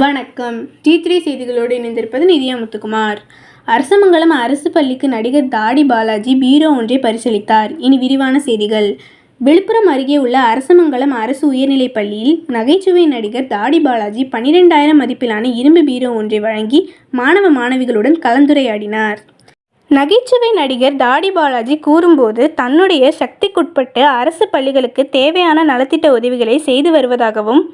வணக்கம். D three செய்திகளோடு இணைந்திருப்பது நிதியா முத்துக்குமார். அரசமங்கலம் அரசு பள்ளிக்கு நடிகர் தாடி பாலாஜி பீரோ ஒன்றை பரிசளித்தார். இனி விரிவான செய்திகள். விழுப்புரம் அருகே உள்ள அரசமங்கலம் அரசு உயர்நிலைப் பள்ளியில் நகைச்சுவை நடிகர் தாடி பாலாஜி பன்னிரெண்டாயிரம் மதிப்பிலான இரும்பு பீரோ ஒன்றை வழங்கி மாணவ மாணவிகளுடன் கலந்துரையாடினார். நகைச்சுவை நடிகர் தாடி பாலாஜி கூறும்போது தன்னுடைய சக்திக்குட்பட்டு அரசு பள்ளிகளுக்கு தேவையான நலத்திட்ட உதவிகளை செய்து வருவதாகவும்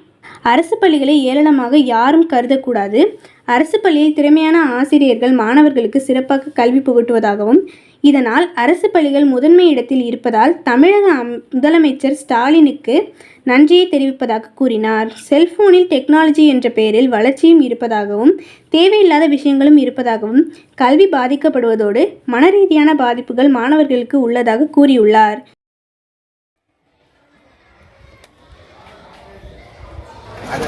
அரசு பள்ளிகளை ஏளனமாக யாரும் கருதக்கூடாது. அரசு பள்ளியில் திறமையான ஆசிரியர்கள் மாணவர்களுக்கு சிறப்பாக கல்வி புகட்டுவதாகவும் இதனால் அரசு பள்ளிகள் முதன்மை இடத்தில் இருப்பதால் தமிழக அம்- முதலமைச்சர் ஸ்டாலினுக்கு நன்றியை தெரிவிப்பதாக கூறினார். செல்போனில் டெக்னாலஜி என்ற பெயரில் வளர்ச்சியும் இருப்பதாகவும் தேவையில்லாத விஷயங்களும் இருப்பதாகவும் கல்வி பாதிக்கப்படுவதோடு மனரீதியான பாதிப்புகள் மாணவர்களுக்கு உள்ளதாக கூறியுள்ளார். ஆடி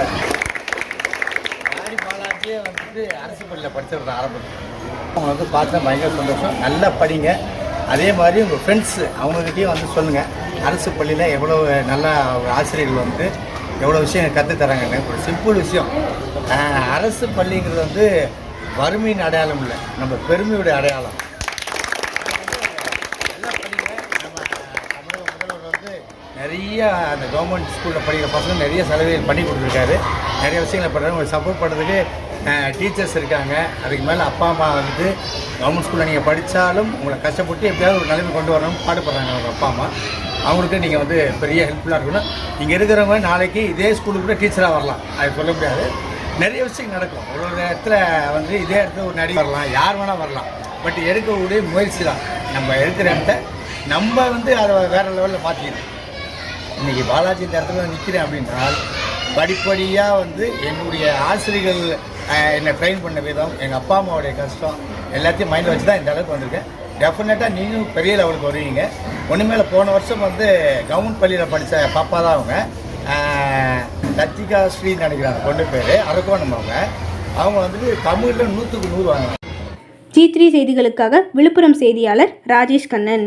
பாலாட்டியே வந்து அரசு பள்ளியில் படிச்சிருந்த ஆரம்பத்தில் அவங்க வந்து பார்த்தா பயங்கர சந்தோஷம். நல்லா படிங்க. அதே மாதிரி உங்கள் ஃப்ரெண்ட்ஸு அவங்கக்கிட்டேயும் வந்து சொல்லுங்கள் அரசு பள்ளியில் எவ்வளோ நல்ல ஒரு ஆசிரியர்கள் வந்து எவ்வளோ விஷயம் கற்றுத்தராங்கன்னு ஒரு சிம்பிள் விஷயம். அரசு பள்ளிங்கிறது வந்து வறுமையின் அடையாளம் இல்லை. நம்ம பெருமையுடைய அடையாளம் நல்லா படிங்க நம்ம தமிழக முதல்வர் வந்து நிறைய அந்த கவர்மெண்ட் ஸ்கூலில் படிக்கிற பசங்க நிறைய சலுகைகள் பண்ணி கொடுத்துருக்காரு. நிறைய விஷயங்களை பண்ணுறாங்க உங்களுக்கு சப்போர்ட் பண்ணுறதுக்கு டீச்சர்ஸ் இருக்காங்க. அதுக்கு மேலே அப்பா அம்மா வந்து கவர்மெண்ட் ஸ்கூலில் நீங்கள் படித்தாலும் உங்களை கஷ்டப்பட்டு எப்படியாவது ஒரு நிலைமை கொண்டு வரணும்னு பாடுபடுறாங்க அவங்க அப்பா அம்மா. அவங்களுக்கு நீங்கள் வந்து பெரிய ஹெல்ப்ஃபுல்லாக இருக்கணும். இங்கே இருக்கிறவங்க நாளைக்கு இதே ஸ்கூலுக்கு கூட டீச்சராக வரலாம். அது சொல்ல முடியாது. நிறைய விஷயம் நடக்கும். ஒரு ஒரு இடத்துல வந்து இதே இடத்துல ஒரு நடிகை வரலாம். யார் வேணால் வரலாம். பட் எடுக்கக்கூடிய முயற்சி தான். நம்ம எடுக்கிற இடத்த நம்ம வந்து அதை வேறு லெவலில் மாற்றிக்கணும் இன்றைக்கி பாலாஜி இந்த இடத்துல நிற்கிறேன் அப்படின்னா படிப்படியாக வந்து என்னுடைய ஆசிரியர்கள் என்னை ட்ரெயின் பண்ண விதம் எங்கள் அப்பா அம்மாவுடைய கஷ்டம் எல்லாத்தையும் மைண்டில் வச்சு தான் இந்த அளவுக்கு வந்திருக்கேன். டெஃபினட்டாக நீங்களும் பெரிய லெவலுக்கு வருவீங்க. ஒன்றுமேல போன வருஷம் வந்து கவர்மெண்ட் பள்ளியில் படித்த பாப்பா தான் அவங்க. லத்திகா ஸ்ரீன்னு நினைக்கிறாங்க கொண்டு பேர் அரக்கோணம் அவங்க. அவங்க வந்துட்டு தமிழில் நூற்றுக்கு நூறு வாங்க ஜி த்ரீ செய்திகளுக்காக விழுப்புரம் செய்தியாளர் ராஜேஷ் கண்ணன்.